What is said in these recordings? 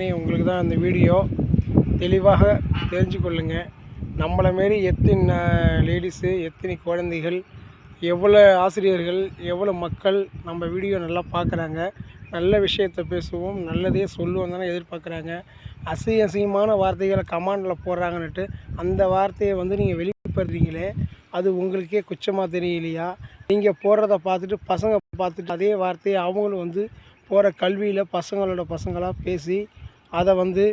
பண்ணி உங்களுக்கு தான் அந்த வீடியோ. தெளிவாக தெரிஞ்சு கொள்ளுங்க நம்மளை மாரி எத்தனை லேடிஸு எத்தனை குழந்தைகள் எவ்வளோ ஆசிரியர்கள் எவ்வளோ மக்கள் நம்ம வீடியோ நல்லா பார்க்குறாங்க நல்ல விஷயத்தை பேசுவோம் நல்லதே சொல்லுவோம் தானே எதிர்பார்க்குறாங்க. அசிங்க அசிங்கமான வார்த்தைகளை கமாண்டில் போடுறாங்கன்னுட்டு அந்த வார்த்தையை வந்து நீங்கள் வெளிப்படுறீங்களே அது உங்களுக்கே குச்சமாக தெரியலையா? நீங்கள் போடுறத பார்த்துட்டு பசங்க பார்த்துட்டு அதே வார்த்தையை அவங்களும் வந்து போகிற கல்வியில் பசங்களோட பசங்களாக பேசி அதை வந்து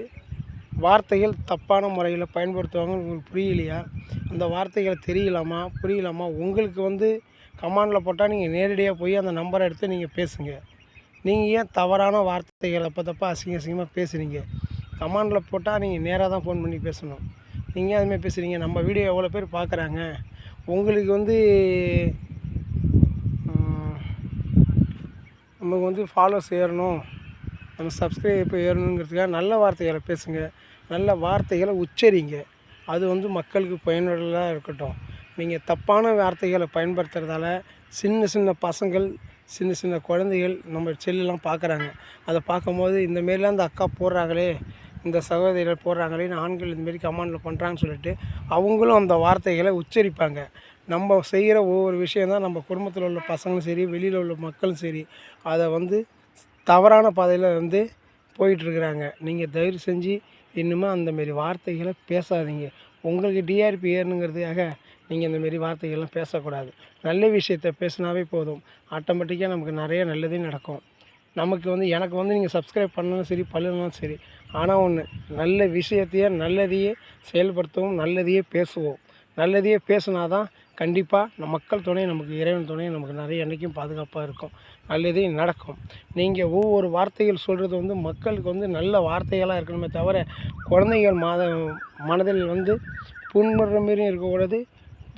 வார்த்தைகள் தப்பான முறையில் பயன்படுத்துவாங்கன்னு உங்களுக்கு புரியலையா? அந்த வார்த்தைகள் தெரியலாமா? புரியலாமா? உங்களுக்கு வந்து கமாண்டில் போட்டால் நீங்கள் நேரடியாக போய் அந்த நம்பரை எடுத்து நீங்கள் பேசுங்க. நீங்கள் ஏன் தவறான வார்த்தைகள் அப்போ தப்பா அசிங்க அசிங்கமாக பேசுகிறீங்க கமாண்டில் போட்டால் நீங்கள் நேராக தான் ஃபோன் பண்ணி பேசணும். நீங்கள் அதுமாதிரி பேசுகிறீங்க நம்ம வீடியோ எவ்வளோ பேர் பார்க்குறாங்க உங்களுக்கு வந்து நமக்கு வந்து ஃபாலோஸ் ஏறணும். நம்ம சப்ஸ்கிரைப் ஏறணுங்கிறதுக்காக நல்ல வார்த்தைகளை பேசுங்க. நல்ல வார்த்தைகளை உச்சரிங்க. அது வந்து மக்களுக்கு பயனுள்ளதாக இருக்கட்டும். நீங்கள் தப்பான வார்த்தைகளை பயன்படுத்துறதால சின்ன சின்ன பசங்கள் சின்ன சின்ன குழந்தைகள் நம்ம செல்லெலாம் பார்க்குறாங்க அதை பார்க்கும்போது இந்த மாரிலாம் இந்த அக்கா போடுறாங்களே இந்த சகோதரிகள் போடுறாங்களே ஆண்கள் இந்தமாரி கமாண்டில் பண்ணுறாங்கன்னு சொல்லிட்டு அவங்களும் அந்த வார்த்தைகளை உச்சரிப்பாங்க. நம்ம செய்கிற ஒவ்வொரு விஷயம் தான் நம்ம குடும்பத்தில் உள்ள பசங்களும் சரி வெளியில் உள்ள மக்களும் சரி அதை வந்து தவறான பாதையில் வந்து போயிட்டுருக்குறாங்க. நீங்கள் தயவு செஞ்சு இன்னுமே அந்தமாரி வார்த்தைகளை பேசாதீங்க. உங்களுக்கு டிஆர்பி ஏறணுங்கிறதுக்காக நீங்கள் இந்தமாரி வார்த்தைகள்லாம் பேசக்கூடாது. நல்ல விஷயத்த பேசினாவே போதும். ஆட்டோமேட்டிக்காக நமக்கு நிறைய நல்லதே நடக்கும். நமக்கு வந்து எனக்கு வந்து நீங்கள் சப்ஸ்கிரைப் பண்ணாலும் சரி பண்ணலனாலும் சரி ஆனால் ஒன்று நல்ல விஷயத்தையே நல்லதையே செயல்படுத்தவும் நல்லதையே பேசுவோம். நல்லதையே பேசினா தான் கண்டிப்பாக நம்ம மக்கள் துணை நமக்கு இறைவன் துணை நமக்கு நிறைய என்றைக்கும் பாதுகாப்பாக இருக்கும். நல்லதே நடக்கும். நீங்கள் ஒவ்வொரு வார்த்தைகள் சொல்கிறது வந்து மக்களுக்கு வந்து நல்ல வார்த்தைகளாக இருக்கணுமே தவிர குழந்தைகள் மாத மனதில் வந்து புண்படுற மாதிரியும் இருக்கக்கூடாது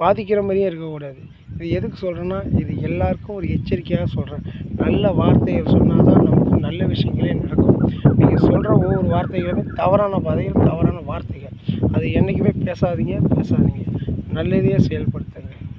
பாதிக்கிற மாதிரியும் இருக்கக்கூடாது. இது எதுக்கு சொல்கிறேன்னா இது எல்லாருக்கும் ஒரு எச்சரிக்கையாக சொல்கிறேன் நல்ல வார்த்தைகள் சொன்னால் தான் நமக்கு நல்ல விஷயங்களே நடக்கும். நீங்கள் சொல்கிற ஒவ்வொரு வார்த்தைகளுமே தவறான பாதைகள் தவறான வார்த்தைகள். அது என்றைக்குமே பேசாதீங்க பேசாதீங்க. நல்லதையே செயல்படுத்து